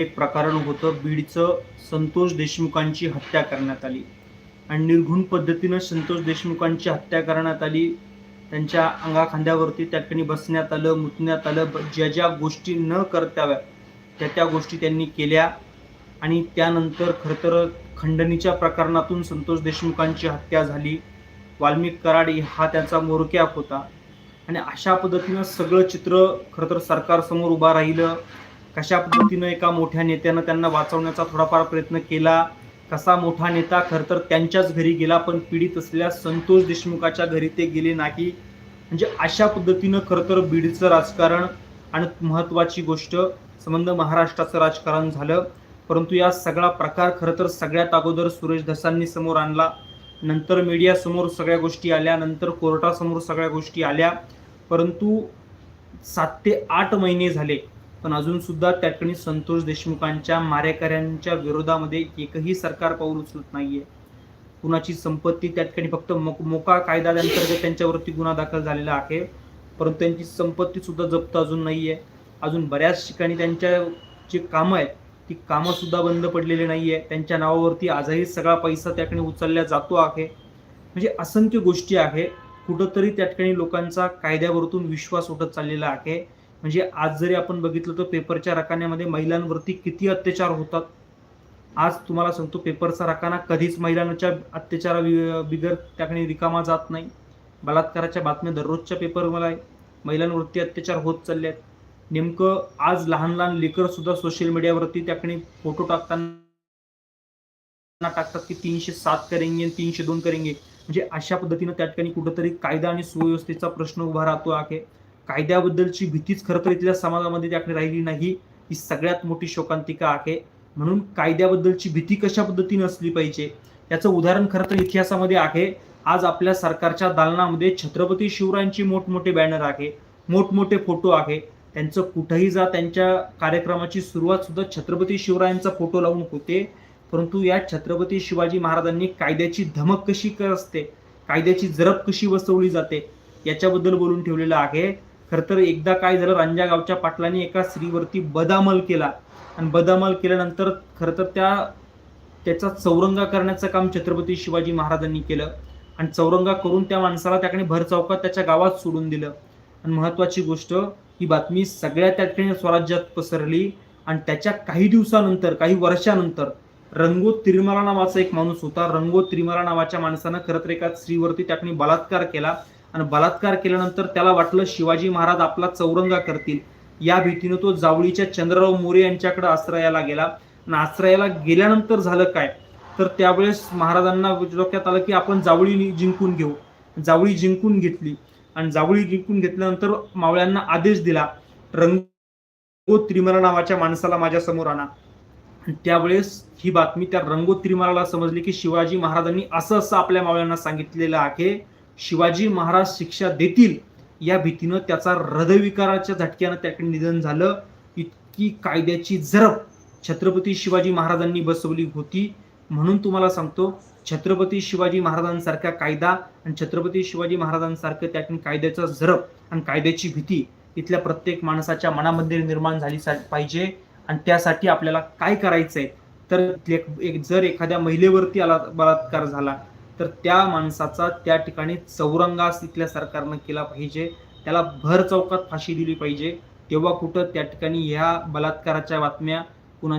एक प्रकरण होतं. बीडचं संतोष देशमुखांची हत्या करण्यात आली. आणि निर्घुण पद्धतीनं संतोष देशमुखांची हत्या करण्यात आली. त्यांच्या अंगाखांद्यावरती त्या ठिकाणी बसण्यात आलं मुतण्यात आलं. ज्या ज्या गोष्टी न करताव्या त्या त्या गोष्टी त्यांनी केल्या. आणि त्यानंतर खरं तर खंडणीच्या प्रकरणातून संतोष देशमुखांची हत्या झाली. वाल्मिक कराड हा त्यांचा मोरक्याप होता. आणि अशा पद्धतीनं सगळं चित्र खरं तर सरकारसमोर उभा राहिलं. कशा पद्धतीनं एका मोठ्या नेत्यानं त्यांना वाचवण्याचा थोडाफार प्रयत्न केला? कसा मोठा नेता? खरं तर त्यांच्याच घरी गेला पण पीडित असलेल्या संतोष देशमुखाच्या घरी ते गेले नाही. म्हणजे अशा पद्धतीनं खरं तर बीडचं राजकारण आणि महत्त्वाची गोष्ट संबंध महाराष्ट्राचं राजकारण झालं. परंतु या सगळा प्रकार खरं तर सगळ्यात अगोदर सुरेश धसांनी समोर आणला. नंतर मीडियासमोर सगळ्या गोष्टी आल्या नंतर कोर्टासमोर सगळ्या गोष्टी आल्या. परंतु सात ते आठ महिने झाले. पण अजून सुद्धा त्या ठिकाणी संतोष देशमुखांच्या मारेकऱ्यांच्या विरोधामध्ये एकही सरकार पाऊल उचलत नाहीये. कुणाची संपत्ती त्या ठिकाणी फक्त मोक- मोका कायदा अंतर्गत त्यांच्यावरती गुन्हा दाखल झालेला आहे. परंतु त्यांची संपत्ती सुद्धा जप्त अजून नाहीये. अजून बऱ्याच ठिकाणी त्यांच्या जी कामं आहेत ती कामं सुद्धा बंद पडलेली नाहीये. त्यांच्या नावावरती आजही सगळा पैसा त्या ठिकाणी उचलला जातो आहे. म्हणजे असंख्य गोष्टी आहे. कुठंतरी त्या ठिकाणी लोकांचा कायद्यावरतून विश्वास उठत चाललेला आहे. म्हणजे आज जरी आपण बघितलं तर पेपरच्या रकान्यामध्ये महिलांवरती किती अत्याचार होतात? आज तुम्हाला सांगतो पेपरचा रकाना कधीच महिलांच्या अत्याचारा वि- बिगर त्याकडे रिकामा जात नाही. बलात्काराच्या बातम्या दररोजच्या पेपरमध्ये आहे. महिलांवरती अत्याचार होत चालले आहेत नेमकं आज लहान लहान लेकर सुद्धा सोशल मीडियावरती त्याकडे फोटो टाकताना टाकतात की तीनशे सात करेंगे तीनशे दोन करेंगे. म्हणजे अशा पद्धतीनं त्या ठिकाणी कुठंतरी कायदा आणि सुव्यवस्थेचा प्रश्न उभा राहतो आहे. कायद्याबद्दलची भीतीच खरं तर इथल्या समाजामध्ये त्याकडे राहिली नाही. ही सगळ्यात मोठी शोकांतिका आहे. म्हणून कायद्याबद्दलची भीती कशा पद्धतीने असली पाहिजे? याचं उदाहरण खरं तर इतिहासामध्ये आहे. आज आपल्या सरकारच्या दालनामध्ये छत्रपती शिवरायांची मोठमोठे बॅनर आहे. मोठमोठे फोटो आहे. त्यांचं कुठंही जा त्यांच्या कार्यक्रमाची सुरुवात सुद्धा छत्रपती शिवरायांचा फोटो लावून होते. परंतु या छत्रपती शिवाजी महाराजांनी कायद्याची धमक कशी क- असते? कायद्याची जरब कशी बसवली जाते? याच्याबद्दल बोलून ठेवलेलं आहे. खरं तर एकदा काय झालं रांजा गावच्या पाटलांनी एका स्त्रीवरती बदामल केला. आणि बदामल केल्यानंतर खरं तर त्या त्याचा चौरंगा करण्याचं काम छत्रपती शिवाजी महाराजांनी केलं. आणि चौरंगा करून त्या माणसाला त्याकडे भर चौकात त्याच्या गावात सोडून दिलं. आणि महत्वाची गोष्ट ही बातमी सगळ्या त्या ठिकाणी स्वराज्यात पसरली. आणि त्याच्या काही दिवसानंतर काही वर्षानंतर रंगो तिरमाला नावाचा एक माणूस होता. रंगो त्रिमला नावाच्या माणसानं खरं तर एका स्त्रीवरती त्या ठिकाणी बलात्कार केला. आणि बलात्कार केल्यानंतर त्याला वाटलं शिवाजी महाराज आपला चौरंगा करतील. या भीतीनं तो जावळीच्या चंद्रराव मोरे यांच्याकडे आश्रयाला गेला. आणि आश्रयाला गेल्यानंतर झालं काय? तर त्यावेळेस महाराजांना डोक्यात आलं की आपण जावळी जिंकून घेऊ. जावळी जिंकून घेतली. आणि जावळी जिंकून घेतल्यानंतर मावळ्यांना आदेश दिला रंगो त्रिमला नावाच्या माणसाला माझ्यासमोर आणा. त्यावेळेस ही बातमी त्या रंगो त्रिमराला समजली की शिवाजी महाराजांनी असं असं आपल्या मावळ्यांना सांगितलेलं आहे. शिवाजी महाराज शिक्षा देतील या भीतीनं त्याचा हृदयविकाराच्या झटक्यानं त्याकडे निधन झालं. इतकी कायद्याची जरब छत्रपती शिवाजी महाराजांनी बसवली होती. म्हणून तुम्हाला सांगतो छत्रपती शिवाजी महाराजांसारखा कायदा आणि छत्रपती शिवाजी महाराजांसारखं त्यातून कायद्याचा झरप आणि कायद्याची भीती इथल्या प्रत्येक माणसाच्या मनामध्ये निर्माण झाली सा- पाहिजे. आणि त्यासाठी आपल्याला काय करायचंय? तर एक जर एखाद्या महिलेवरती आला बलात्कार झाला तर त्या माणसाचा त्या ठिकाणी चौरंगास तिथल्या सरकारनं केला पाहिजे. त्याला भर चौकात फाशी दिली पाहिजे. तेव्हा कुठं त्या ठिकाणी ह्या बलात्काराच्या बातम्या